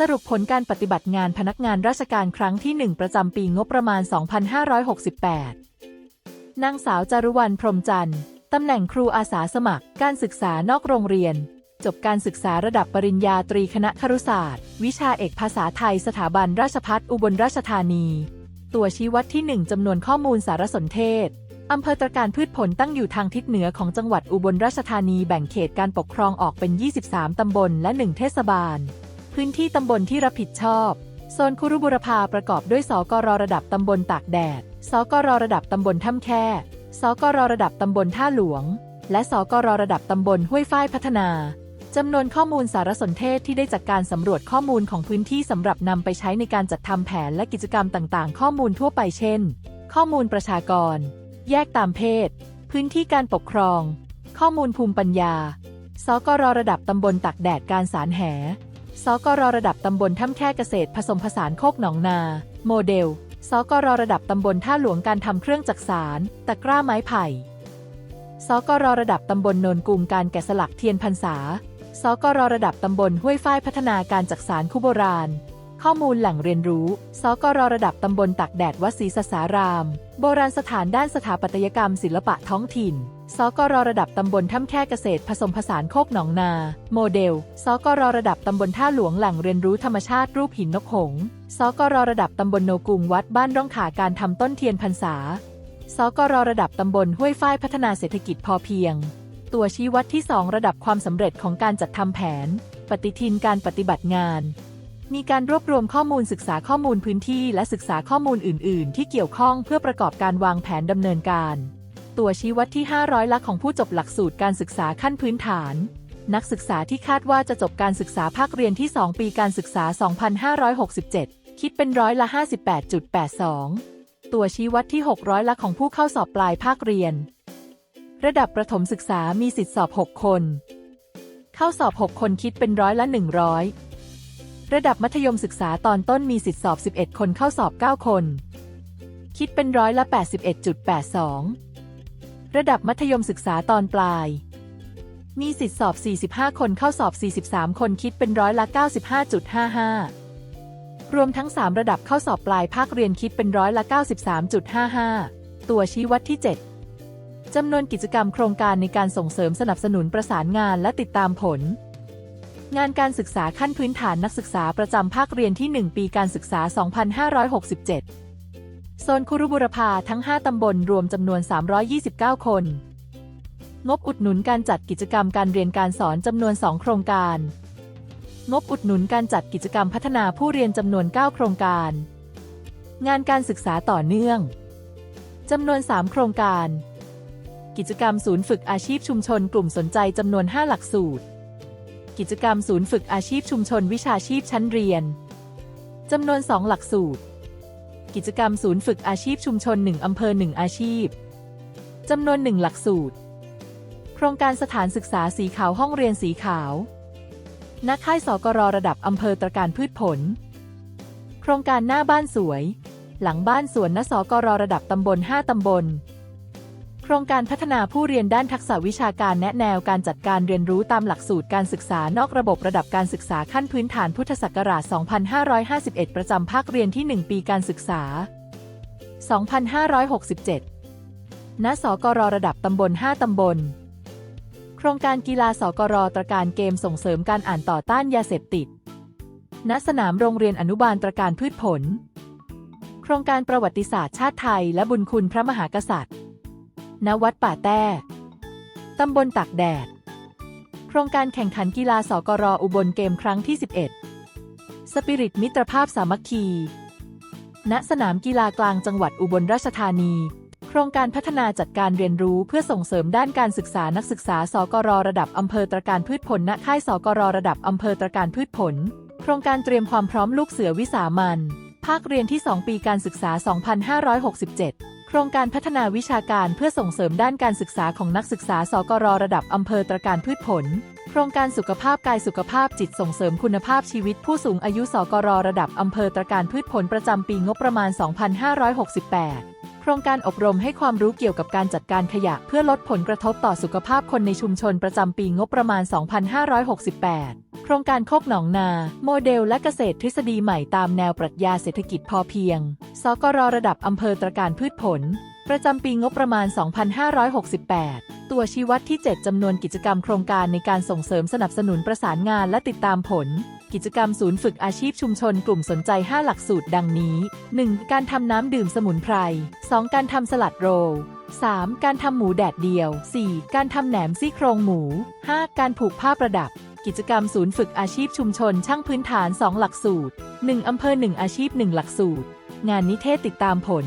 สรุปผลการปฏิบัติงานพนักงานราชการครั้งที่ 1 ประจำปีงบประมาณ 2568 นางสาวจารุวรรณพรมจันทร์ ตำแหน่งครูอาสาสมัคร การศึกษานอกโรงเรียน จบการศึกษาระดับปริญญาตรีคณะครุศาสตร์ วิชาเอกภาษาไทยสถาบันราชภัฏอุบลราชธานี ตัวชี้วัดที่ 1 จำนวนข้อมูลสารสนเทศอำเภอตรการพืชผลตั้งอยู่ทางทิศเหนือของจังหวัดอุบลราชธานีแบ่งเขตการปกครองออกเป็น 23 ตำบลและ 1 เทศบาล พื้นที่ตำบลที่รับผิดชอบ โซนคุรุบุรพาประกอบด้วยสกรระดับตำบลตากแดด สกรระดับตำบลถ้ำแค่สกรระดับตำบลท่าหลวง และสกรระดับตำบลห้วยฝ้ายพัฒนาจำนวนข้อมูลสารสนเทศที่ได้จากการสำรวจข้อมูลของพื้นที่สำหรับนำไปใช้ในการจัดทำแผนและกิจกรรมต่างๆ ข้อมูลทั่วไปเช่น ข้อมูลประชากร แยกตามเพศ พื้นที่การปกครอง ข้อมูลภูมิปัญญา สกรระดับตำบลตักแดดการสารแห สกรระดับตำบลถ้ำแค่เกษตรผสมผสานโคกหนองนา โมเดล สกรระดับตำบลท่าหลวงการทำเครื่องจักสารตะกร้าไม้ไผ่ สกรระดับตำบลโนนกุมการแกะสลักเทียนพรรษา สกรระดับตำบลห้วยฝ้ายพัฒนาการจักสารคุโบราณ ข้อมูลแหล่งเรียนรู้ สกรระดับตำบลตักแดดวัดศรีสสาราม โบราณสถานด้านสถาปัตยกรรมศิลปะท้องถิ่น สกรระดับตำบลถ้ำแค่เกษตรผสมผสานโคกหนองนา โมเดล สกรระดับตำบลท่าหลวงแหล่งเรียนรู้ธรรมชาติรูปหินนกหงส์สกรระดับตำบลโนกุงวัดบ้านร่องขาการทำต้นเทียนพรรษา สกรระดับตำบลห้วยฝ้ายพัฒนาเศรษฐกิจพอเพียง ตัวชี้วัดที่ 2 ระดับความสำเร็จของการจัดทำแผน ปฏิทินการปฏิบัติงาน มีการรวบรวมข้อมูลศึกษาข้อมูลพื้นที่และศึกษาข้อมูลอื่น ๆ ที่เกี่ยวข้องเพื่อประกอบการวางแผนดำเนินการ ตัวชี้วัดที่ 500ละของผู้จบหลักสูตรการศึกษาขั้นพื้นฐาน นักศึกษาที่คาดว่าจะจบการศึกษาภาคเรียนที่ 2 ปีการศึกษา 2567 คิดเป็นร้อยละ 58.82 ตัวชี้วัดที่ 600ละของผู้เข้าสอบปลายภาคเรียน ระดับประถมศึกษามีสิทธิสอบ 6 คน เข้าสอบ 6 คนคิดเป็นร้อยละ 100 ระดับมัธยมศึกษาตอนต้นมีสิทธิสอบ 11 คนเข้าสอบ 9 คน คิดเป็นร้อยละ 81.82 ระดับมัธยมศึกษาตอนปลาย มีสิทธิสอบ 45 คนเข้าสอบ 43 คนคิดเป็นร้อยละ 95.55 รวมทั้ง 3 ระดับเข้าสอบปลายภาคเรียนคิดเป็นร้อยละ 93.55 ตัวชี้วัดที่ 7จำนวนกิจกรรมโครงการในการส่งเสริมสนับสนุนประสานงานและติดตามผล งานการศึกษาขั้นพื้นฐานนักศึกษาประจำภาคเรียนที่ 1 ปีการศึกษา 2567 โซนคุรุบุรพาทั้ง 5 ตำบลรวมจำนวน 329 คน งบอุดหนุนการจัดกิจกรรมการเรียนการสอนจำนวน 2 โครงการ งบอุดหนุนการจัดกิจกรรมพัฒนาผู้เรียนจำนวน 9 โครงการ งานการศึกษาต่อเนื่องจำนวน 3 โครงการ กิจกรรมศูนย์ฝึกอาชีพชุมชนกลุ่มสนใจจำนวน 5 หลักสูตร กิจกรรมศูนย์ฝึกอาชีพชุมชนวิชาชีพชั้นเรียน จำนวน 2 หลักสูตร กิจกรรมศูนย์ฝึกอาชีพชุมชน 1 อำเภอ 1 อาชีพ จำนวน 1 หลักสูตร โครงการสถานศึกษาสีขาวห้องเรียนสีขาวนักค่ายสกรระดับอำเภอตรการพืชผล โครงการหน้าบ้านสวย หลังบ้านสวนนสกรระดับตำบล 5 ตำบล ครงการพัฒนาผู้เรียนด้านทักษะวิชาการแนะแนวการจัดการเรียนรู้ตามหลักสูตรการศึกษานอกระบบระดับการศึกษาขั้นพื้นฐานพุทธศักราช 2551 ประจำภาคเรียนที่ 1 ปีการศึกษา 2567 ณ สกรระดับตำบล 5 ตำบล โครงการกีฬาสกรตรการเกมส่งเสริมการอ่านต่อต้านยาเสพติด ณ สนามโรงเรียนอนุบาลตรการพืชผล โครงการประวัติศาสตร์ชาติไทย และบุญคุณพระมหากษัตริย์ ณวัดป่าแต้ ตำบลตักแดด โครงการแข่งขันกีฬาสกรอุบลเกมครั้งที่ 11 สปิริตมิตรภาพสามัคคี ณ สนามกีฬากลางจังหวัดอุบลราชธานี โครงการพัฒนาจัดการเรียนรู้เพื่อส่งเสริมด้านการศึกษานักศึกษาสกรระดับอำเภอตรการพืชผล ณ ค่ายสกรระดับอำเภอตรการพืชผล โครงการเตรียมความพร้อมลูกเสือวิสามันภาคเรียนที่ 2 ปีการศึกษา 2567 โครงการพัฒนาวิชาการเพื่อส่งเสริมด้านการศึกษาของนักศึกษา สกรระดับอำเภอตรการพืชผล โครงการสุขภาพกายสุขภาพจิตส่งเสริมคุณภาพชีวิตผู้สูงอายุ สกรระดับอำเภอตรการพืชผลประจำปีงบประมาณ 2568 ครงการอบรมให้ความรู้เกี่ยวกับการจัดการขยะ เพื่อลดผลกระทบต่อสุขภาพคนในชุมชนประจำปีงบประมาณ 2568 โครงการโคกหนองนา โมเดลและเกษตรทฤษฎีใหม่ตามแนวปรัชญาเศรษฐกิจพอเพียง สกรระดับอำเภอตรการพืชผล ประจำปีงบประมาณ 2568 ตัวชี้วัดที่ 7 จำนวนกิจกรรมโครงการในการส่งเสริมสนับสนุนประสานงานและติดตามผล กิจกรรมศูนย์ฝึกอาชีพชุมชนกลุ่มสนใจ 5 หลักสูตรดังนี้ 1. การทำน้ำดื่มสมุนไพร 2. การทำสลัดโรล 3. การทำหมูแดดเดียว 4. การทำแหนมซี่โครงหมู 5. การผูกผ้าประดับ กิจกรรมศูนย์ฝึกอาชีพชุมชนช่างพื้นฐาน 2 หลักสูตร 1 อำเภอ 1 อาชีพ 1 หลักสูตร งานนิเทศติดตามผล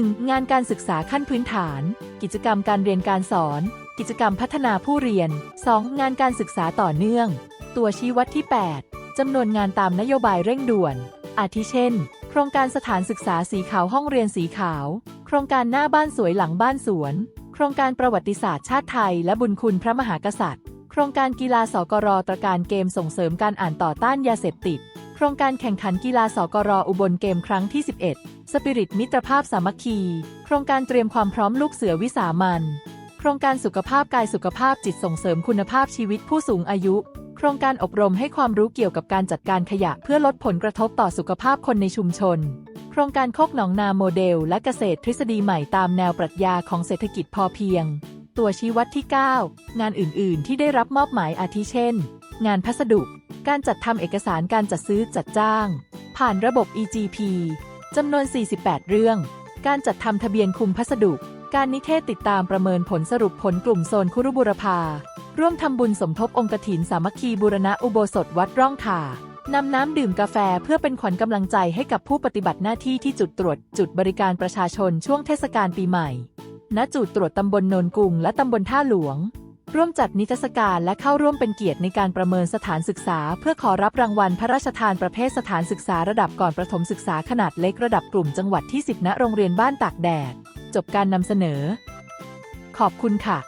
1. งานการศึกษาขั้นพื้นฐาน กิจกรรมการเรียนการสอน กิจกรรมพัฒนาผู้เรียน 2. งานการศึกษาต่อเนื่อง ตัวชี้วัดที่ 8 จำนวนงานตามนโยบายเร่งด่วน อาทิเช่น โครงการสถานศึกษาสีขาวห้องเรียนสีขาว โครงการหน้าบ้านสวยหลังบ้านสวน โครงการประวัติศาสตร์ชาติไทย และบุญคุณพระมหากษัตริย์ โครงการกีฬาสกรตรการเกมส่งเสริมการอ่านต่อต้านยาเสพติด ครงการแข่งขันกีฬาสกรออุบลเกมครั้งที่ 11 สปิริตมิตรภาพสามัคคี โครงการเตรียมความพร้อมลูกเสือวิสามันโครงการสุขภาพกายสุขภาพจิตส่งเสริมคุณภาพชีวิตผู้สูงอายุ โครงการอบรมให้ความรู้เกี่ยวกับการจัดการขยะเพื่อลดผลกระทบต่อสุขภาพคนในชุมชน โครงการโคกหนองนาโมเดล และเกษตรทฤษฎีใหม่ตามแนวปรัชญาของเศรษฐกิจพอเพียง ตัวชี้วัดที่ 9 งานอื่น ๆ ที่ได้รับมอบหมายอาทิเช่น งานพัสดุ การจัดทำเอกสารการจัดซื้อจัดจ้าง ผ่านระบบ EGP จำนวน 48 เรื่อง การจัดทำทะเบียนคุมพัสดุ การนิเทศติดตามประเมินผลสรุปผลกลุ่มโซนคุรุบุรพา ร่วมทำบุญสมทบองค์กถินสามัคคีบูรณะอุโบสถวัดร่องข่านำน้ำดื่มกาแฟเพื่อเป็นขวัญกำลังใจให้กับผู้ปฏิบัติหน้าที่ที่จุดตรวจ จุดบริการประชาชนช่วงเทศกาลปีใหม่ ณ จุดตรวจตำบลโนนกุงและตำบลท่าหลวง ร่วมจัดนิทรรศการและเข้าร่วมเป็นเกียรติในการประเมินสถานศึกษา เพื่อขอรับรางวัลพระราชทานประเภทสถานศึกษาระดับก่อนประถมศึกษาขนาดเล็กระดับกลุ่มจังหวัดที่ 10 ณ โรงเรียนบ้านตากแดด จบการนำเสนอ ขอบคุณค่ะ